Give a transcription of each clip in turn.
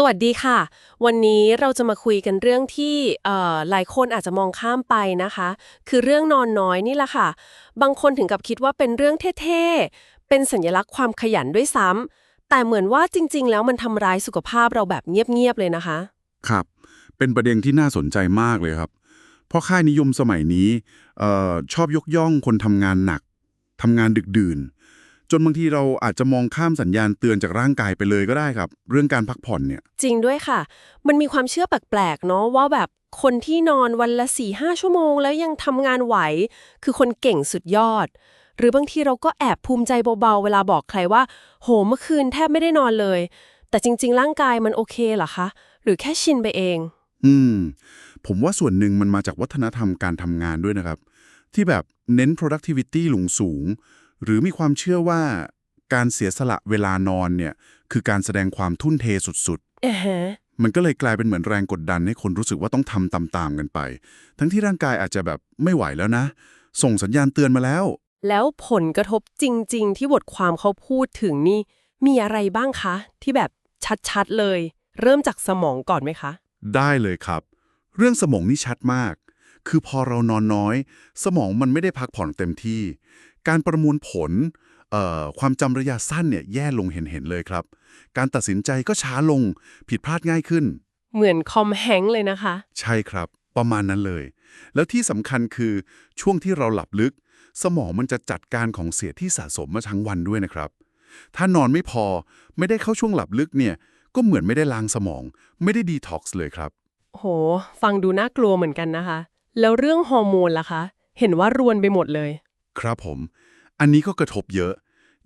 สวัสดีค่ะ วันนี้เราจะมาคุยกันเรื่องที่เอ่อหลายคนอาจจะมองข้ามไปนะคะ คือเรื่องนอนน้อยนี่แหละค่ะ บางคนถึงกับคิดว่าเป็นเรื่องเท่ๆ เป็นสัญลักษณ์ความขยันด้วยซ้ำแต่เหมือนว่าจริง ๆ แล้วมันทำร้ายสุขภาพเราแบบเงียบๆเลยนะคะ ครับ เป็นประเด็นที่น่าสนใจมากเลยครับ เพราะค่ายนิยมสมัยนี้เอ่อชอบยกย่องคนทำงานหนักทำงานดึกดื่น จนบางทีเราอาจจะมองข้ามสัญญาณเตือนจากร่างกายไปเลยก็ได้ครับ เรื่องการพักผ่อนเนี่ย จริงด้วยค่ะ มันมีความเชื่อแปลกๆเนาะว่าแบบคนที่นอนวันละ4ี่ห้าชั่วโมง แล้วยังทำงานไหว คือคนเก่งสุดยอด หรือบางทีเราก็แอบภูมิใจเบาๆ เวลาบอกใครว่า โหเมื่อคืนแทบไม่ได้นอนเลย แต่จริง ๆ ร่างกายมันโอเคเหรอคะ หรือแค่ชินไปเอง อืม ผมว่าส่วนหนึ่งมันมาจากวัฒนธรรมการทำงานด้วยนะครับ ที่แบบเน้น productivity หลงสูง หรือมีความเชื่อว่าการเสียสละเวลานอนเนี่ยคือการแสดงความทุ่นเทสุดเออฮะๆมันก็เลยกลายเป็นเหมือนแรงกดดันให้คนรู้สึกว่าต้องทำตามๆกันไป ทั้งที่ร่างกายอาจจะแบบไม่ไหวแล้วนะ ส่งสัญญาณเตือนมาแล้ว แล้วผลกระทบจริง ๆ ที่บทความเขาพูดถึงนี่มีอะไรบ้างคะ ที่แบบชัดๆเลย เริ่มจากสมองก่อนไหมคะ ได้เลยครับ เรื่องสมองนี่ชัดมาก คือพอเรานอนน้อย สมองมันไม่ได้พักผ่อนเต็มที่ การประมวลผลเอ่อความจำระยะสั้นเนี่ยแย่ลงเห็นๆเลยครับ การตัดสินใจก็ช้าลงผิดพลาดง่ายขึ้น เหมือนคอมแฮงค์เลยนะคะ ใช่ครับ ประมาณนั้นเลย แล้วที่สำคัญคือช่วงที่เราหลับลึก สมองมันจะจัดการของเสียที่สะสมมาทั้งวันด้วยนะครับ ถ้านอนไม่พอไม่ได้เข้าช่วงหลับลึกเนี่ยก็เหมือนไม่ได้ล้างสมอง ไม่ได้ดีท็อกซ์เลยครับ โห ฟังดูน่ากลัวเหมือนกันนะคะ แล้วเรื่องฮอร์โมนล่ะคะ เห็นว่ารวนไปหมดเลย ครับผม อันนี้ก็กระทบเยอะ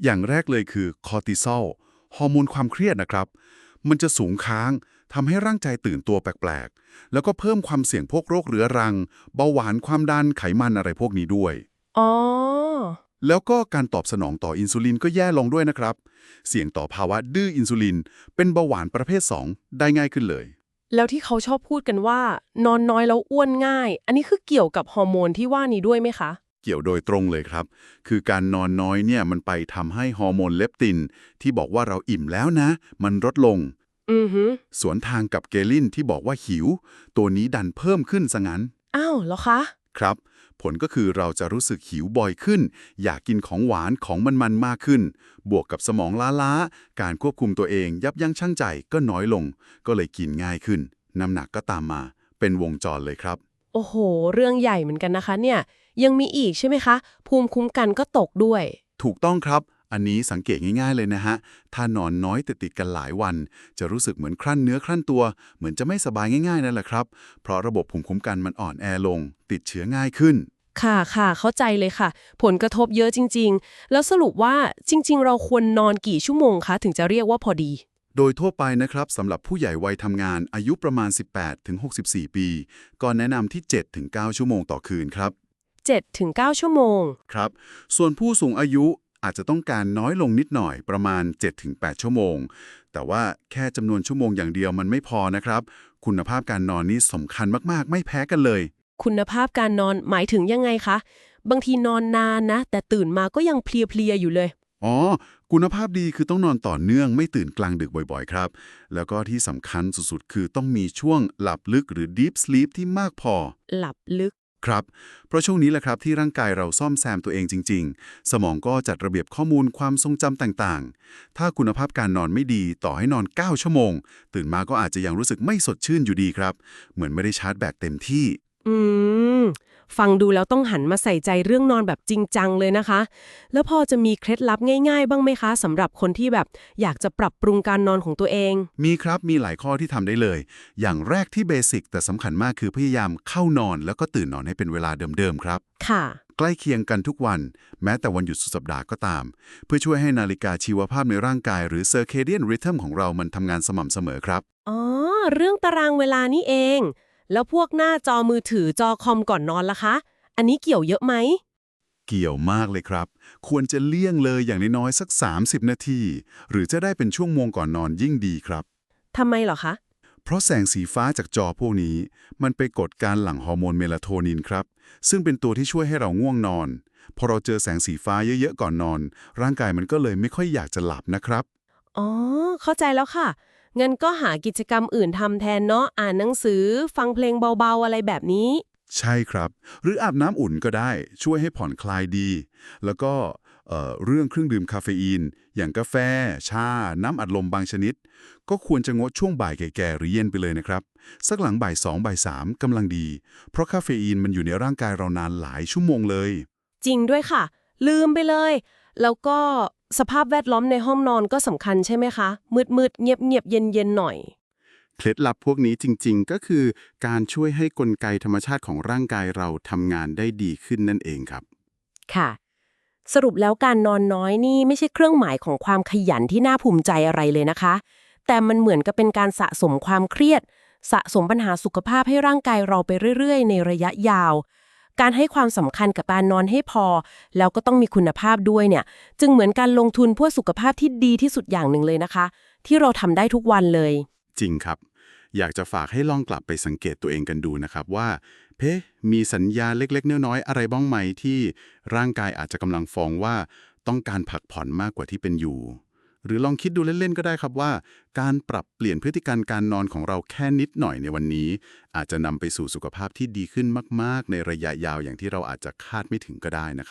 อย่างแรกเลยคือคอร์ติซอลฮอร์โมนความเครียดนะครับ มันจะสูงค้างทำให้ร่างกายตื่นตัวแปลกๆ แล้วก็เพิ่มความเสี่ยงพวกโรคเรื้อรัง เบาหวานความดันไขมันอะไรพวกนี้ด้วย อ๋อ แล้วก็การตอบสนองต่ออินซูลินก็แย่ลงด้วยนะครับ เสี่ยงต่อภาวะดื้ออินซูลิน เป็นเบาหวานประเภท 2 ได้ง่ายขึ้นเลย แล้วที่เขาชอบพูดกันว่า นอนน้อยแล้วอ้วนง่าย อันนี้คือเกี่ยวกับฮอร์โมนที่ว่านี้ด้วยไหมคะ เกี่ยวโดยตรงเลยครับ คือการนอนน้อยเนี่ยมันไปทำให้ฮอร์โมนเลปติน ที่บอกว่าเราอิ่มแล้วนะ มันลดลง อือหือสวนทางกับเกลินที่บอกว่าหิว ตัวนี้ดันเพิ่มขึ้นซะงั้น อ้าวเหรอคะ ครับ ผลก็คือเราจะรู้สึกหิวบ่อยขึ้น อยากกินของหวานของมันๆมากขึ้น บวกกับสมองล้าๆการควบคุมตัวเองยับยั้งชั่งใจก็น้อยลง ก็เลยกินง่ายขึ้น น้ำหนักก็ตามมา เป็นวงจรเลยครับ โอ้โห เรื่องใหญ่เหมือนกันนะคะเนี่ย ยังมีอีกใช่ไหมคะ ภูมิคุ้มกันก็ตกด้วย ถูกต้องครับ อันนี้สังเกตง่ายๆเลยนะฮะ ถ้านอนน้อยติดติดๆกันหลายวัน จะรู้สึกเหมือนครั่นเนื้อครั่นตัว เหมือนจะไม่สบายง่ายๆนั่นแหละครับ เพราะระบบภูมิคุ้มกันมันอ่อนแอลง ติดเชื้อง่ายขึ้นค่ะค่ะเข้าใจเลยค่ะ ผลกระทบเยอะจริง ๆ แล้วสรุปว่าจริง ๆ เราควรนอนกี่ชั่วโมงคะ ถึงจะเรียกว่าพอดี โดยทั่วไปนะครับสำหรับผู้ใหญ่วัยทำงานอายุประมาณ 18-64 ปี ก็แนะนำที่ 7-9 ชั่วโมงต่อคืนครับ 7-9 ชั่วโมง ครับ ส่วนผู้สูงอายุอาจจะต้องการน้อยลงนิดหน่อยประมาณ 7-8 ชั่วโมง แต่ว่าแค่จำนวนชั่วโมงอย่างเดียวมันไม่พอนะครับ คุณภาพการนอนนี่สำคัญมากๆ ไม่แพ้กันเลย คุณภาพการนอนหมายถึงยังไงคะ บางทีนอนนานนะ แต่ตื่นมาก็ยังเพลียๆอยู่เลย อ๋อ คุณภาพดีคือต้องนอนต่อเนื่องไม่ตื่นกลางดึกบ่อยๆ ครับ แล้วก็ที่สำคัญสุดๆ คือต้องมีช่วงหลับลึกหรือ deep sleep ที่มากพอ หลับลึก ครับ เพราะช่วงนี้แหละครับที่ร่างกายเราซ่อมแซมตัวเองจริง ๆ สมองก็จัดระเบียบข้อมูลความทรงจำต่างๆ ถ้าคุณภาพการนอนไม่ดีต่อให้นอน 9 ชั่วโมง ตื่นมาก็อาจจะยังรู้สึกไม่สดชื่นอยู่ดีครับ เหมือนไม่ได้ชาร์จแบตเต็มที่ อืม ฟังดูแล้วต้องหันมาใส่ใจเรื่องนอนแบบจริงจังเลยนะคะ แล้วพอจะมีเคล็ดลับง่ายๆ บ้างไหมคะสำหรับคนที่แบบอยากจะปรับปรุงการนอนของตัวเอง มีครับมีหลายข้อที่ทำได้เลย อย่างแรกที่เบสิกแต่สำคัญมากคือพยายามเข้านอนแล้วก็ตื่นนอนให้เป็นเวลาเดิมๆครับ ค่ะ ใกล้เคียงกันทุกวัน แม้แต่วันหยุดสุดสัปดาห์ก็ตาม เพื่อช่วยให้นาฬิกาชีวภาพในร่างกายหรือ circadian rhythm ของเรามันทำงานสม่ำเสมอครับ อ๋อ เรื่องตารางเวลานี่เอง แล้วพวกหน้าจอมือถือจอคอมก่อนนอนล่ะคะ อันนี้เกี่ยวเยอะไหม เกี่ยวมากเลยครับ ควรจะเลี่ยงเลยอย่างน้อยๆสัก 30 นาที หรือจะได้เป็นช่วงโมงก่อนนอนยิ่งดีครับ ทำไมเหรอคะ เพราะแสงสีฟ้าจากจอพวกนี้ มันไปกดการหลั่งฮอร์โมนเมลาโทนินครับ ซึ่งเป็นตัวที่ช่วยให้เราง่วงนอน พอเราเจอแสงสีฟ้าเยอะๆก่อนนอน ร่างกายมันก็เลยไม่ค่อยอยากจะหลับนะครับ อ๋อ เข้าใจแล้วค่ะ งั้นก็หากิจกรรมอื่นทำแทนเนาะอ่านหนังสือ ฟังเพลงเบาๆอะไรแบบนี้ ใช่ครับ หรืออาบน้ำอุ่นก็ได้ช่วยให้ผ่อนคลายดี แล้วก็เอ่อเรื่องเครื่องดื่มคาเฟอีน อย่างกาแฟ ชา น้ำอัดลมบางชนิด ก็ควรจะงดช่วงบ่ายแก่ๆหรือเย็นไปเลยนะครับ สักหลังบ่ายสองบ่ายสามกำลังดี เพราะคาเฟอีนมันอยู่ในร่างกายเรานานหลายชั่วโมงเลย จริงด้วยค่ะ ลืมไปเลย แล้วก็ สภาพแวดล้อมในห้องนอนก็สำคัญใช่ไหมคะ มืดๆ เงียบๆ เย็นๆ หน่อย เคล็ดลับพวกนี้จริงๆ ก็คือการช่วยให้กลไกธรรมชาติของร่างกายเราทำงานได้ดีขึ้นนั่นเองครับ ค่ะ สรุปแล้วการนอนน้อยนี่ไม่ใช่เครื่องหมายของความขยันที่น่าภูมิใจอะไรเลยนะคะ แต่มันเหมือนกับเป็นการสะสมความเครียด สะสมปัญหาสุขภาพให้ร่างกายเราไปเรื่อย ๆ ในระยะยาว การให้ความสำคัญกับการนอนให้พอ แล้วก็ต้องมีคุณภาพด้วยเนี่ย จึงเหมือนการลงทุนเพื่อสุขภาพที่ดีที่สุดอย่างหนึ่งเลยนะคะ ที่เราทำได้ทุกวันเลย จริงครับ อยากจะฝากให้ลองกลับไปสังเกตตัวเองกันดูนะครับว่า เพมีสัญญาเล็กๆน้อยๆอะไรบ้างไหมที่ร่างกายอาจจะกำลังฟ้องว่าต้องการพักผ่อนมากกว่าที่เป็นอยู่ หรือลองคิดดูเล่น ๆ ก็ได้ครับว่า การปรับเปลี่ยนพฤติกรรมการนอนของเราแค่นิดหน่อยในวันนี้ อาจจะนำไปสู่สุขภาพที่ดีขึ้นมาก ๆ ในระยะยาวอย่างที่เราอาจจะคาดไม่ถึงก็ได้นะครับ